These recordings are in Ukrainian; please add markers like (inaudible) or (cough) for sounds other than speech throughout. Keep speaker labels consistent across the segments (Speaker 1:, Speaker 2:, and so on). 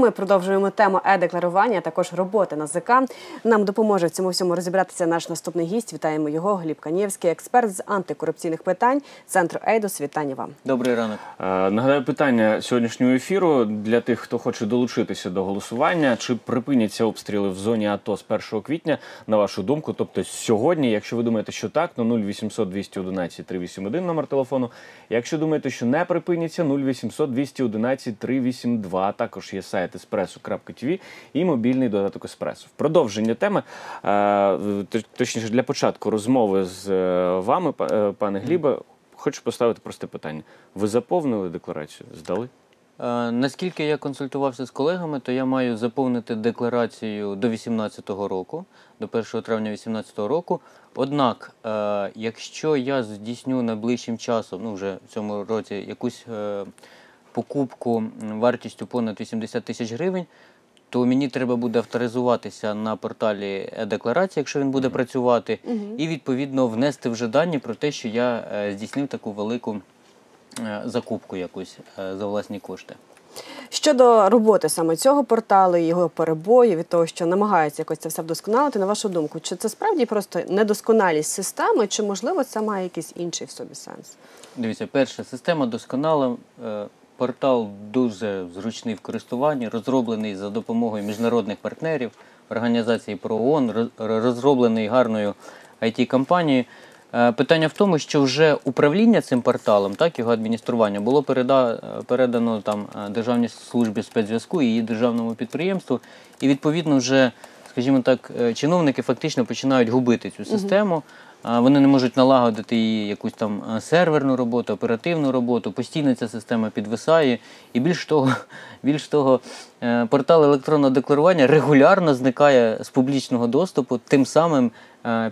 Speaker 1: Ми продовжуємо тему е-декларування, а також роботи на ЗК. Нам допоможе в цьому всьому розібратися наш наступний гість. Вітаємо його, Гліб Канєвський, експерт з антикорупційних питань центру Ейдос. Вітання вам.
Speaker 2: Добрий ранок.
Speaker 3: Е, Нагадаю питання сьогоднішнього ефіру для тих, хто хоче долучитися до голосування. Чи припиняться обстріли в зоні АТО з 1 квітня, на вашу думку? Тобто сьогодні, якщо ви думаєте, що так, то 0800 211 381 номер телефону. Якщо думаєте, що не припиняться, 0800 211 382. Також є сайт espresso.tv і мобільний додаток Еспресо. В продовження теми, е, точніше для початку розмови з е, вами, е, пане Глібе, хочу поставити просте питання. Ви заповнили декларацію? Здали?
Speaker 2: Наскільки я консультувався з колегами, то я маю заповнити декларацію до 18-го року, до 1 травня 18-го року. Однак, якщо я здійсню найближчим часом, ну вже в цьому році, якусь покупку вартістю понад 80 тисяч гривень, то мені треба буде авторизуватися на порталі е-декларації, якщо він буде працювати, і відповідно внести вже дані про те, що я е, здійснив таку велику е, закупку якусь е, за власні кошти.
Speaker 1: Щодо роботи саме цього порталу, його перебою від того, що намагаються якось це все вдосконалити, на вашу думку, чи це справді просто недосконалість системи, чи можливо це має якийсь інший в собі сенс?
Speaker 2: Дивіться, перше, система досконала. Портал дуже зручний в користуванні, розроблений за допомогою міжнародних партнерів, організації ПРООН, роз- розроблений гарною IT-компанією. Е, Питання в тому, що вже управління цим порталом, так його адміністрування, було передано там е, Державній службі спецзв'язку і її державному підприємству. І відповідно вже, скажімо так, е, чиновники фактично починають губити цю систему. А Вони не можуть налагодити її якусь там е, серверну роботу, оперативну роботу. Постійно ця система підвисає. І більш того, (laughs) більш того, е, портал електронного декларування регулярно зникає з публічного доступу, тим самим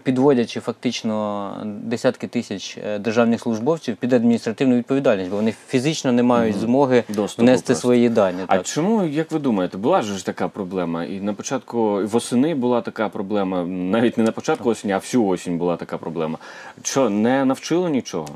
Speaker 2: підводячи фактично десятки тисяч е, державних службовців під адміністративну відповідальність, бо вони фізично не мають змоги
Speaker 3: Доступу
Speaker 2: внести
Speaker 3: просто.
Speaker 2: свої дані.
Speaker 3: А
Speaker 2: так.
Speaker 3: чому, як ви думаєте, була ж така проблема? І на початку восени була така проблема, навіть не на початку осені, а всю осінь була така проблема. Що, не навчили нічого?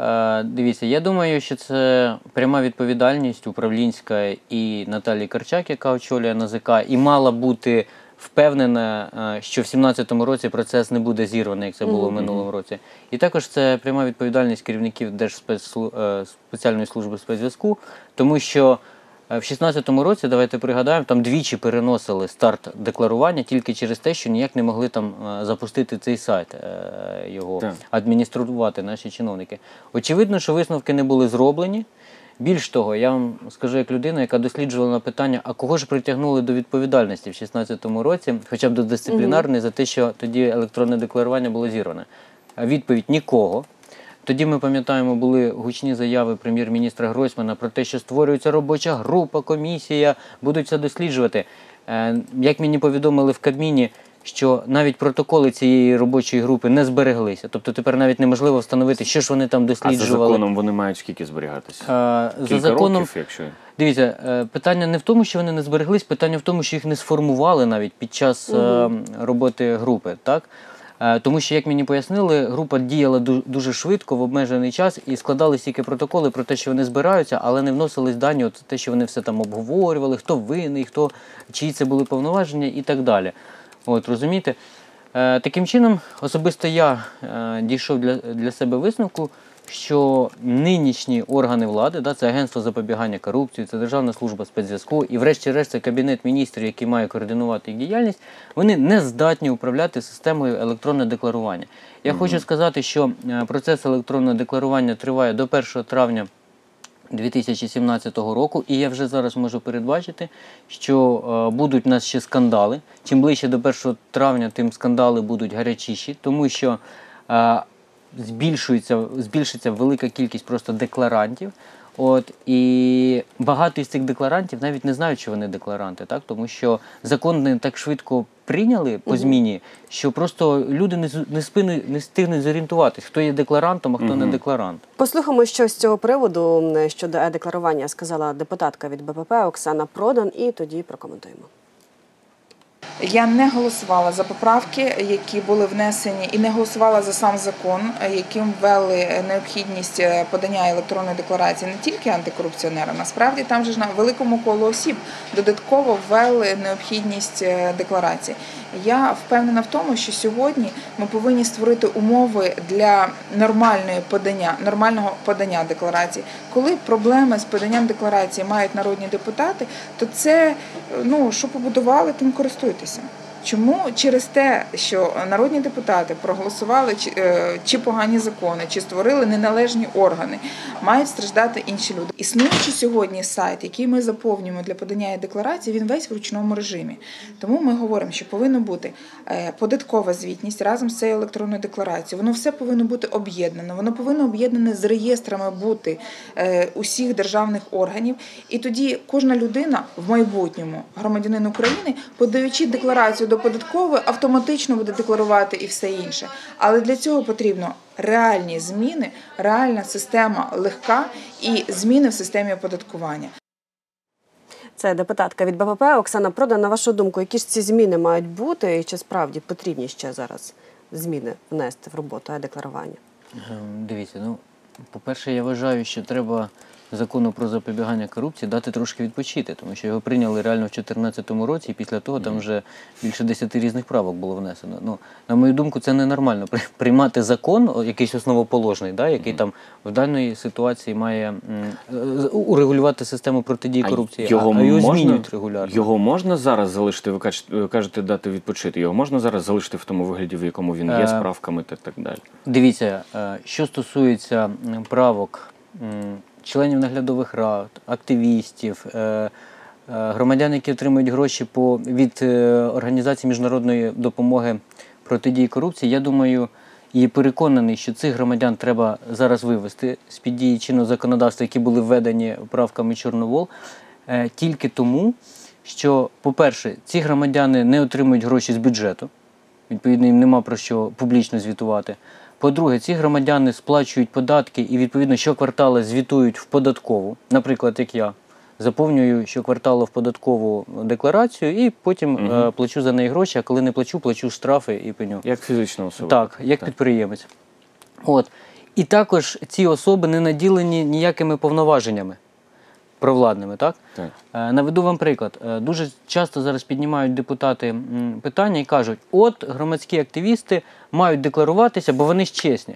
Speaker 2: Е, Дивіться, я думаю, що це пряма відповідальність управлінська і Наталії Карчак, яка очолює НАЗК, і мала бути впевнена, е, що в 2017 році процес не буде зірваний, як це було в минулому році. І також це пряма відповідальність керівників Держспеціальної служби спецзв'язку, тому що е, в 2016 році, давайте пригадаємо, там двічі переносили старт декларування тільки через те, що ніяк не могли там е, запустити цей сайт е, його
Speaker 3: Так.
Speaker 2: адмініструвати наші чиновники. Очевидно, що висновки не були зроблені. Більш того, я вам скажу як людина, яка досліджувала питання, а кого ж притягнули до відповідальності в 2016 році, хоча б до дисциплінарної, за те, що тоді електронне декларування було зірване. Відповідь нікого. Тоді ми пам'ятаємо, були гучні заяви прем'єр-міністра Гройсмана про те, що створюється робоча група, комісія, будуть це досліджувати. Е, Як мені повідомили в Кабміні, що навіть протоколи цієї робочої групи не збереглися. Тобто тепер навіть неможливо встановити, що ж вони там
Speaker 3: А за
Speaker 2: досліджували.
Speaker 3: законом вони мають скільки зберігатися?
Speaker 2: Е, За законом,
Speaker 3: років, якщо.
Speaker 2: дивіться, е, питання не в тому, що вони не збереглись, питання в тому, що їх не сформували навіть під час е, роботи групи. Так? Тому що, як мені пояснили, група діяла дуже швидко в обмежений час і складали стільки протоколи про те, що вони збираються, але не вносились дані, от те, що вони все там обговорювали, хто винний, хто чиї це були повноваження і так далі. От розумієте? Е, Таким чином, особисто я е, дійшов для, для себе висновку, що нинішні органи влади, да, це Агентство запобігання корупції, це Державна служба спецзв'язку і, врешті-решт, це Кабінет міністрів, який має координувати їх діяльність, вони не здатні управляти системою електронного декларування. Я хочу сказати, що е, процес електронного декларування триває до 1 травня 2017 року, і я вже зараз можу передбачити, що е, будуть у нас ще скандали. Чим ближче до 1 травня, тим скандали будуть гарячіші, тому що е, збільшується, збільшиться велика кількість просто декларантів. От і багато із цих декларантів навіть не знають, що вони декларанти, так тому що закон не так швидко прийняли по зміні, що просто люди не не спини не стигнуть зорієнтуватись, хто є декларантом, а хто не декларант.
Speaker 1: Послухаємо, що з цього приводу щодо е-декларування сказала депутатка від БПП Оксана Продан, і тоді прокоментуємо.
Speaker 4: Я не голосувала за поправки, які були внесені, і не голосувала за сам закон, яким ввели необхідність е, подання електронної декларації не тільки антикорупціонерам. Насправді там же ж на великому колу осіб додатково ввели необхідність е, декларації. Я впевнена в тому, що сьогодні ми повинні створити умови для нормальної подання, нормального подання декларації. Коли проблеми з поданням декларації мають народні депутати, то це ну що побудували, тим practicing. Чому через те, що народні депутати проголосували чи, е, чи погані закони, чи створили неналежні органи, мають страждати інші люди. Існуючи сьогодні сайт, який ми заповнюємо для подання декларації, він весь в ручному режимі. Тому ми говоримо, що повинна бути е, податкова звітність разом з цією електронною декларацією. Воно все повинно бути об'єднано. Воно повинно об'єднане з реєстрами бути е, усіх державних органів. І тоді кожна людина в майбутньому, громадянин України, подаючи декларацію до податкової, автоматично буде декларувати і все інше. Але для цього потрібно реальні зміни, реальна система легка і зміни в системі оподаткування.
Speaker 1: Це депутатка від БПП Оксана Продан. На вашу думку, які ж ці зміни мають бути, і чи справді потрібні ще зараз зміни внести в роботу е-декларування?
Speaker 2: Ем, Дивіться, ну, по-перше, я вважаю, що треба закону про запобігання корупції дати трошки відпочити, тому що його прийняли реально в 2014 році, і після того там вже більше 10 різних правок було внесено. Ну, на мою думку, це ненормально при- приймати закон, якийсь основоположний, да, який там в даній ситуації має е, урегулювати систему протидії корупції, а, а його змінюють регулярно.
Speaker 3: Його можна зараз залишити, ви кажете, дати відпочити. Його можна зараз залишити в тому вигляді, в якому він є,
Speaker 2: Е,
Speaker 3: з правками та так далі.
Speaker 2: Дивіться, е, що стосується правок членів наглядових рад, активістів, е, е, громадян, які отримують гроші від е, організації міжнародної допомоги протидії корупції, я думаю і переконаний, що цих громадян треба зараз вивести з під дії чинного законодавства, які були введені правками Чорновол, тільки тому, що, по-перше, ці громадяни не отримують гроші з бюджету. Відповідно, їм нема про що публічно звітувати. По-друге, ці громадяни сплачують податки і відповідно щоквартали звітують в податкову. Наприклад, як я заповнюю щокварталу в податкову декларацію і потім
Speaker 3: угу.
Speaker 2: е, плачу за неї гроші, а коли не плачу, плачу штрафи і пеню.
Speaker 3: Як фізична особа.
Speaker 2: Так, як підприємець. От. І також ці особи не наділені ніякими повноваженнями провладними, так?
Speaker 3: Так.
Speaker 2: Е, Наведу вам приклад. Е, Дуже часто зараз піднімають депутати питання і кажуть: от громадські активісти мають декларуватися, бо вони ж чесні.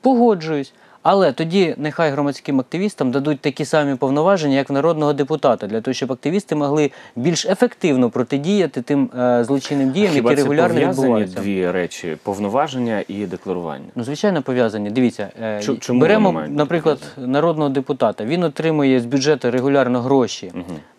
Speaker 2: Погоджуюсь. Але тоді нехай громадським активістам дадуть такі самі повноваження, як народного депутата, для того, щоб активісти могли більш ефективно протидіяти тим е, злочинним діям,
Speaker 3: Хіба
Speaker 2: які
Speaker 3: це
Speaker 2: регулярно
Speaker 3: пов'язані
Speaker 2: відбуваються.
Speaker 3: дві речі: повноваження і декларування.
Speaker 2: Ну, звичайно, пов'язані. Дивіться, е,
Speaker 3: чому
Speaker 2: беремо, наприклад, народного депутата. Він отримує з бюджету регулярно гроші,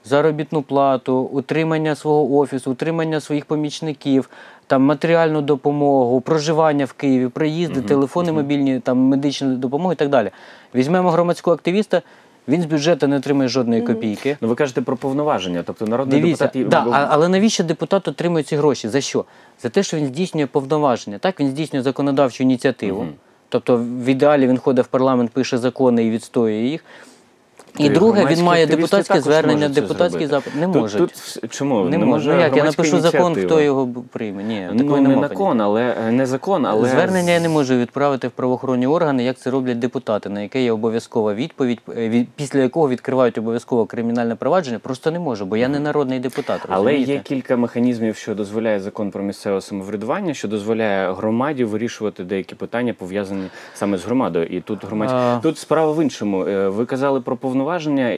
Speaker 2: заробітну плату, утримання свого офісу, утримання своїх помічників, там матеріальну допомогу, проживання в Києві, проїзди, телефони мобільні, там медичну допомогу і так далі. Візьмемо громадського активіста. Він з бюджету не отримує жодної копійки.
Speaker 3: Ну ви кажете про повноваження, тобто народний
Speaker 2: Дивіться,
Speaker 3: депутат.
Speaker 2: да, а- але навіщо депутат отримує ці гроші? За що? За те, що він здійснює повноваження. Так, він здійснює законодавчу ініціативу.
Speaker 3: Мгм.
Speaker 2: Тобто, в ідеалі він ходить в парламент, пише закони і відстоює їх. І друге, він має депутатське звернення, депутатський запит. Не
Speaker 3: Тут-
Speaker 2: можуть.
Speaker 3: Тут, вс- чому
Speaker 2: не
Speaker 3: не
Speaker 2: може.
Speaker 3: може
Speaker 2: Ну, як я напишу закон, хто його прийме? Ні,
Speaker 3: Ну, не закон, але е, не закон, але
Speaker 2: Звернення я не можу відправити в правоохоронні органи, як це роблять депутати, на яке є обов'язкова відповідь, е, після якого відкривають обов'язково кримінальне провадження. Просто не можу, бо я не народний депутат.
Speaker 3: Але
Speaker 2: розумієте?
Speaker 3: є кілька механізмів, що дозволяє закон про місцеве самоврядування, що дозволяє громаді вирішувати деякі питання, пов'язані саме з громадою. І тут громадські
Speaker 2: А.
Speaker 3: тут справа в іншому. Е, Ви казали про повноваження,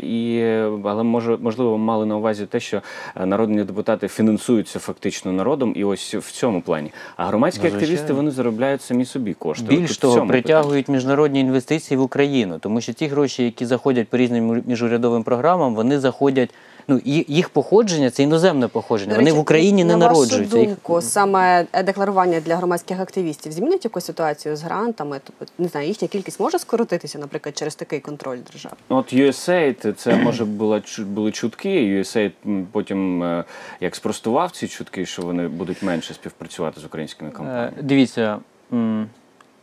Speaker 3: і е, але може можливо мали на увазі те, що е, народні депутати фінансуються фактично народом, і ось в цьому плані. А громадські
Speaker 2: Ну,
Speaker 3: активісти вони заробляють самі собі кошти.
Speaker 2: Більш
Speaker 3: От
Speaker 2: того,
Speaker 3: притягують
Speaker 2: притягують міжнародні інвестиції в Україну, тому що ті гроші, які заходять по різним міжурядовим програмам, вони заходять. Ну їх походження це іноземне походження.
Speaker 1: До
Speaker 2: Вони в Україні не
Speaker 1: на
Speaker 2: народжуються.
Speaker 1: Вашу
Speaker 2: Їх
Speaker 1: думку, саме декларування для громадських активістів змінить якусь ситуацію з грантами? Тобто, не знаю, їхня кількість може скоротитися, наприклад, через такий контроль держави?
Speaker 3: От USAID, це може була були чутки. USAID потім е, як спростував ці чутки, що вони будуть менше співпрацювати з українськими
Speaker 2: Е,
Speaker 3: компаніями.
Speaker 2: Дивіться,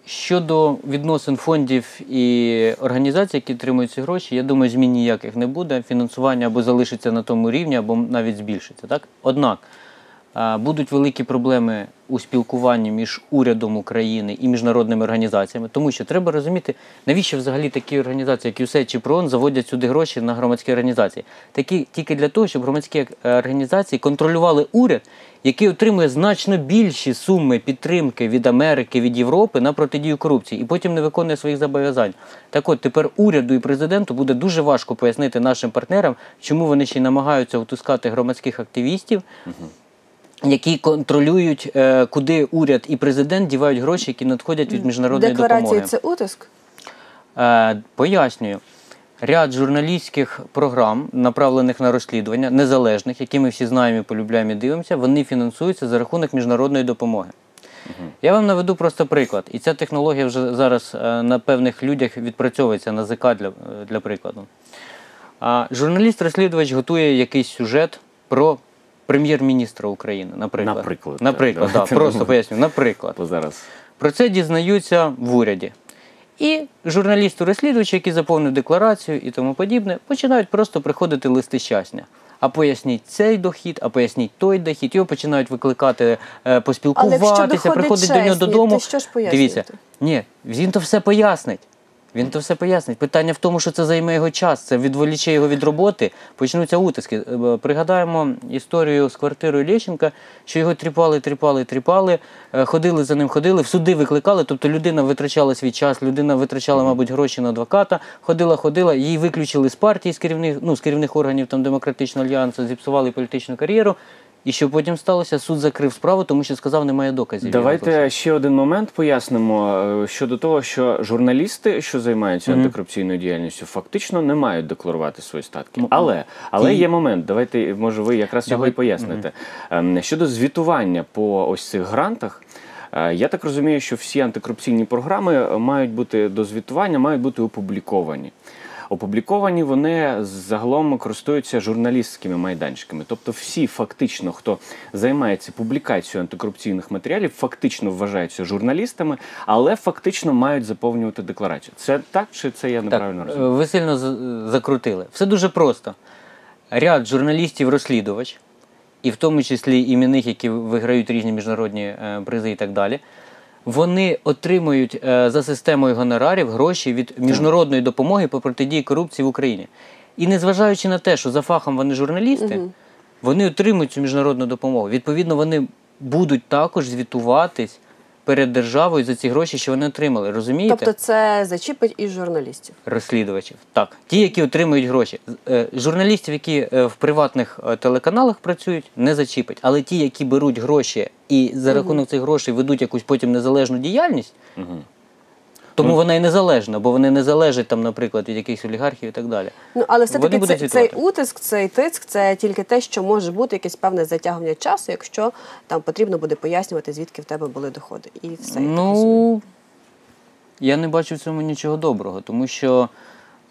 Speaker 2: щодо відносин фондів і організацій, які отримують ці гроші, я думаю, змін ніяких не буде. Фінансування або залишиться на тому рівні, або навіть збільшиться. Так? Однак будуть великі проблеми у спілкуванні між урядом України і міжнародними організаціями, тому що треба розуміти, навіщо взагалі такі організації, як USAID чи ПРООН, заводять сюди гроші на громадські організації. Такі тільки для того, щоб громадські е, організації контролювали уряд, який отримує значно більші суми підтримки від Америки, від Європи на протидію корупції, і потім не виконує своїх зобов'язань. Так от тепер уряду і президенту буде дуже важко пояснити нашим партнерам, чому вони ще намагаються утискати громадських активістів. Які контролюють, е, куди уряд і президент дівають гроші, які надходять від міжнародної
Speaker 1: Декларації
Speaker 2: допомоги.
Speaker 1: це утиск?
Speaker 2: Е, Пояснюю. Ряд журналістських програм, направлених на розслідування, незалежних, які ми всі знаємо, і полюбляємо і дивимося, вони фінансуються за рахунок міжнародної допомоги. Я вам наведу просто приклад. І ця технологія вже зараз е, на певних людях відпрацьовується на ЗК для, е, для прикладу. А журналіст-розслідувач готує якийсь сюжет про прем'єр-міністра України, наприклад.
Speaker 3: Наприклад,
Speaker 2: Наприклад, так, просто поясню. Наприклад.
Speaker 3: Бо зараз
Speaker 2: Про це дізнаються в уряді. І журналісту-розслідувачі, які заповнив декларацію і тому подібне, починають просто приходити листи щастя. А поясніть цей дохід, а поясніть той дохід. Його починають викликати, е,
Speaker 1: Але
Speaker 2: поспілкуватися, приходить до нього додому.
Speaker 1: то що ж пояснювати?
Speaker 2: Дивіться, ні, він то все пояснить. Він то все пояснить. Питання в тому, що це займе його час, це відволіче його від роботи, почнуться утиски. Е, Пригадаємо історію з квартирою Лещенка, що його тріпали, тріпали, тріпали, е, ходили за ним, ходили, в суди викликали. Тобто людина витрачала свій час, людина витрачала, мабуть, гроші на адвоката, ходила, ходила, її виключили з партії, з керівних, ну, з керівних органів там, Демократичного альянсу, зіпсували політичну кар'єру. І що потім сталося? Суд закрив справу, тому що сказав, немає доказів.
Speaker 3: Давайте ще один момент пояснимо е, щодо того, що журналісти, що займаються антикорупційною діяльністю, фактично не мають декларувати свої статки. Але але
Speaker 2: ті-
Speaker 3: є момент. Давайте, може, ви якраз його і
Speaker 2: Давай.
Speaker 3: поясните. Ем, Щодо звітування по ось цих грантах. е, Я так розумію, що всі антикорупційні програми мають бути до звітування, мають бути опубліковані. Опубліковані вони загалом користуються журналістськими майданчиками. Тобто, всі фактично, хто займається публікацією антикорупційних матеріалів, фактично вважаються журналістами, але фактично мають заповнювати декларацію. Це так чи це я неправильно
Speaker 2: так,
Speaker 3: розумію?
Speaker 2: Ви сильно закрутили. Все дуже просто. Ряд журналістів-розслідувач, і в тому числі іменних, які виграють різні міжнародні е, призи і так далі, вони отримують е, за системою гонорарів гроші від міжнародної допомоги по протидії корупції в Україні. І незважаючи на те, що за фахом вони журналісти, вони отримують цю міжнародну допомогу. Відповідно, вони будуть також звітуватись перед державою за ці гроші, що вони отримали. Розумієте?
Speaker 1: Тобто це зачіпить і журналістів.
Speaker 2: розслідувачів. Так, ті, які отримують гроші. Е, Журналістів, які е, в приватних телеканалах працюють, не зачіпить. Але ті, які беруть гроші і за рахунок цих грошей ведуть якусь потім незалежну діяльність, тому вона і незалежна, бо вони не залежать там, наприклад, від якихось олігархів і так далі.
Speaker 1: Ну але все таки
Speaker 2: будуть
Speaker 1: цей, цей утиск, цей тиск, це тільки те, що може бути якесь певне затягування часу, якщо там потрібно буде пояснювати, звідки в тебе були доходи. І все. я.
Speaker 2: Ну, я не бачу в цьому нічого доброго, тому що,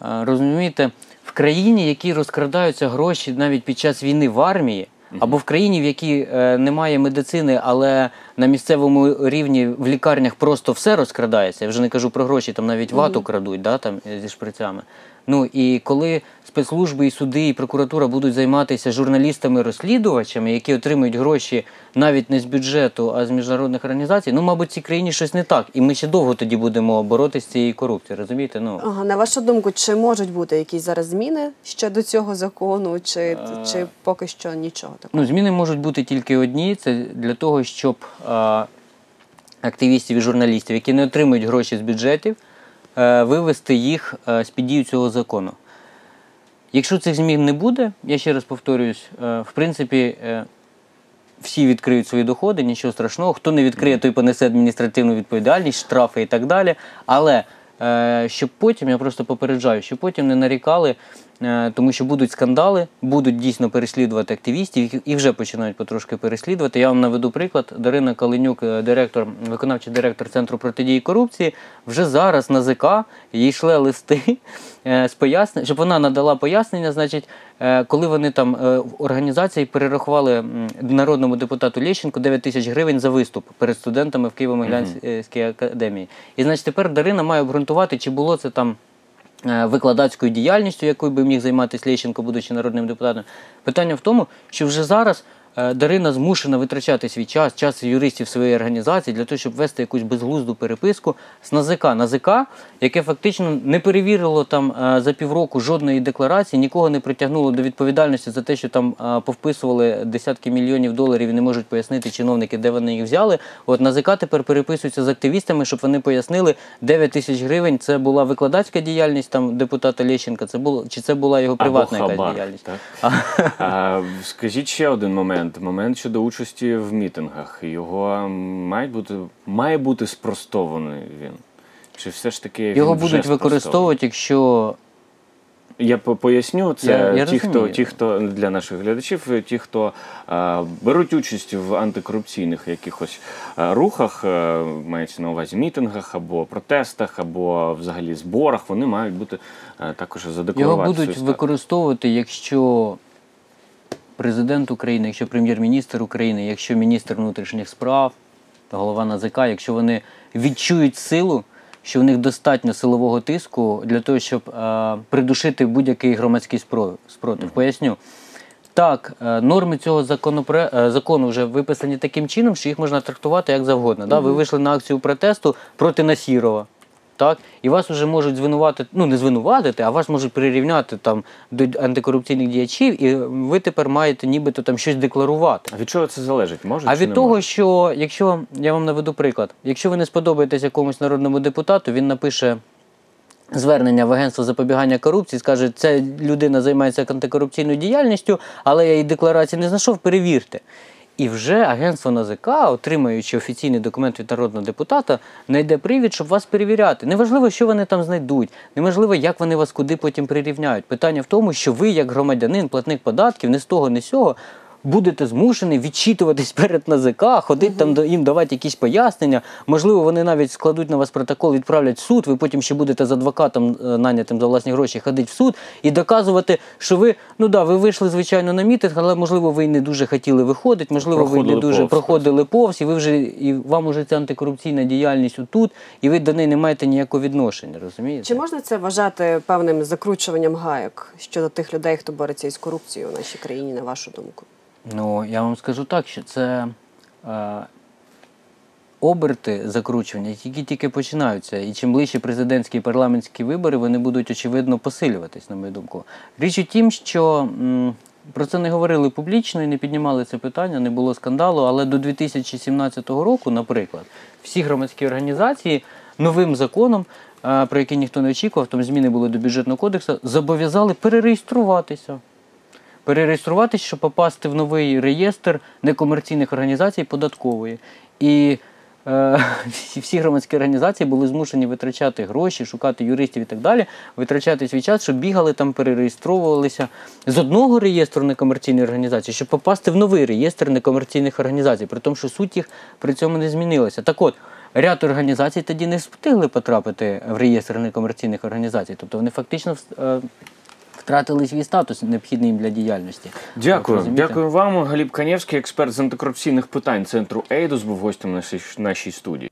Speaker 2: е, розумієте, в країні, в якій розкрадаються гроші навіть під час війни в армії, або в країні, в якій е, немає медицини, але на місцевому рівні в лікарнях просто все розкрадається. Я вже не кажу про гроші, там навіть вату крадуть да, там, е, зі шприцями. Ну і коли спецслужби, і суди, і прокуратура будуть займатися журналістами-розслідувачами, які отримують гроші навіть не з бюджету, а з міжнародних організацій, ну, мабуть, цій країні щось не так. І ми ще довго тоді будемо боротися з цією корупцією. Розумієте? Ну,
Speaker 1: Ага, на вашу думку, чи можуть бути якісь зараз зміни ще до цього закону, чи, чи поки що нічого такого?
Speaker 2: Ну, зміни можуть бути тільки одні. Це для того, щоб а, активістів і журналістів, які не отримують гроші з бюджетів, е, вивести їх е, з-під дію цього закону. Якщо цих змін не буде, я ще раз повторююсь, е, в принципі, е, всі відкриють свої доходи, нічого страшного. Хто не відкриє, той понесе адміністративну відповідальність, штрафи і так далі. Але е, щоб потім, я просто попереджаю, щоб потім не нарікали, е, тому що будуть скандали, будуть дійсно переслідувати активістів, і вже починають потрошки переслідувати. Я вам наведу приклад. Дарина Калинюк, е, директор, виконавчий директор Центру протидії корупції, вже зараз на ЗК їй йшли листи е, з пояснень, щоб вона надала пояснення, значить, е, коли вони там е, в організації перерахували народному депутату Лещенку 9 тисяч гривень за виступ перед студентами в Києво-Могилянській академії. І значить тепер Дарина має обґрунтувати, чи було це там. е, Викладацькою діяльністю, якою би міг займатися Лещенко, будучи народним депутатом. Питання в тому, що вже зараз е, Дарина змушена витрачати свій час, час юристів своєї організації для того, щоб вести якусь безглузду переписку з НАЗК. НАЗК, яке фактично не перевірило там е, за півроку жодної декларації, нікого не притягнуло до відповідальності за те, що там е, повписували десятки мільйонів доларів і не можуть пояснити чиновники, де вони їх взяли. От НАЗК тепер переписується з активістами, щоб вони пояснили 9 тисяч гривень. Це була викладацька діяльність там депутата Лещенка. Це було чи це була його приватна
Speaker 3: Або
Speaker 2: якась
Speaker 3: хабар,
Speaker 2: діяльність?
Speaker 3: Так? А, скажіть ще один момент. Момент щодо участі в мітингах. Його м, мають бути, має бути спростований він. Чи все ж таки він
Speaker 2: Його
Speaker 3: вже
Speaker 2: будуть
Speaker 3: спростований?
Speaker 2: використовувати, якщо
Speaker 3: Я поясню, це
Speaker 2: Я- я
Speaker 3: ті, хто, ті, хто для наших глядачів, ті, хто а, беруть участь в антикорупційних якихось а, рухах, а, мається на увазі мітингах або протестах, або взагалі зборах, вони мають бути також
Speaker 2: його будуть використовувати, якщо президент України, якщо прем'єр-міністр України, якщо міністр внутрішніх справ, та голова НАЗК, якщо вони відчують силу, що в них достатньо силового тиску для того, щоб е, придушити будь-який громадський спро- спротив. Поясню. Так, е, норми цього законопре... е, закону вже виписані таким чином, що їх можна трактувати як завгодно. Да? Ви вийшли на акцію протесту проти Насірова. Так, і вас вже можуть звинуватити, ну не звинуватити, а вас можуть прирівняти там до антикорупційних діячів, і ви тепер маєте нібито там щось декларувати.
Speaker 3: А від чого це залежить? Може
Speaker 2: А
Speaker 3: чи
Speaker 2: від
Speaker 3: не
Speaker 2: того,
Speaker 3: може?
Speaker 2: що якщо я вам наведу приклад, якщо ви не сподобаєтесь якомусь народному депутату, він напише звернення в агентство запобігання корупції, скаже, ця людина займається антикорупційною діяльністю, але я її декларації не знайшов, перевірте. І вже агентство НАЗК, отримуючи офіційний документ від народного депутата, знайде привід, щоб вас перевіряти. Неважливо, що вони там знайдуть, неважливо, як вони вас куди потім прирівняють. Питання в тому, що ви, як громадянин, платник податків, не з того, не з сього, будете змушені відчитуватись перед НАЗК, ходити там до їм давати якісь пояснення. Можливо, вони навіть складуть на вас протокол, відправлять в суд. Ви потім ще будете з адвокатом е, нанятим за власні гроші ходити в суд і доказувати, що ви ну да, ви вийшли звичайно на мітинг, але можливо ви й не дуже хотіли виходити, можливо, ви не дуже
Speaker 3: повз.
Speaker 2: проходили повз, і ви вже і вам уже ця антикорупційна діяльність отут, і ви до неї не маєте ніякого відношення. Розумієте?
Speaker 1: Чи можна це вважати певним закручуванням гайок щодо тих людей, хто бореться із корупцією у нашій країні, на вашу думку?
Speaker 2: Ну, я вам скажу так, що це е, оберти закручування, які тільки починаються. І чим ближче президентські і парламентські вибори, вони будуть очевидно посилюватись, на мою думку. Річ у тім, що м, про це не говорили публічно і не піднімали це питання, не було скандалу, але до 2017 року, наприклад, всі громадські організації новим законом, е, про який ніхто не очікував, там зміни були до бюджетного кодексу, зобов'язали перереєструватися перереєструватися, щоб попасти в новий реєстр некомерційних організацій податкової. І е, всі, (laughs) всі громадські організації були змушені витрачати гроші, шукати юристів і так далі, витрачати свій час, щоб бігали там, перереєстровувалися з одного реєстру некомерційної організації, щоб попасти в новий реєстр некомерційних організацій, при тому, що суть їх при цьому не змінилася. Так от. Ряд організацій тоді не встигли потрапити в реєстр некомерційних організацій, тобто вони фактично е, втратили свій статус, необхідний їм для діяльності.
Speaker 3: Дякую,
Speaker 2: От,
Speaker 3: дякую вам. Галіб Канєвський, експерт з антикорупційних питань центру Ейдус, був гостем нашій, нашій студії.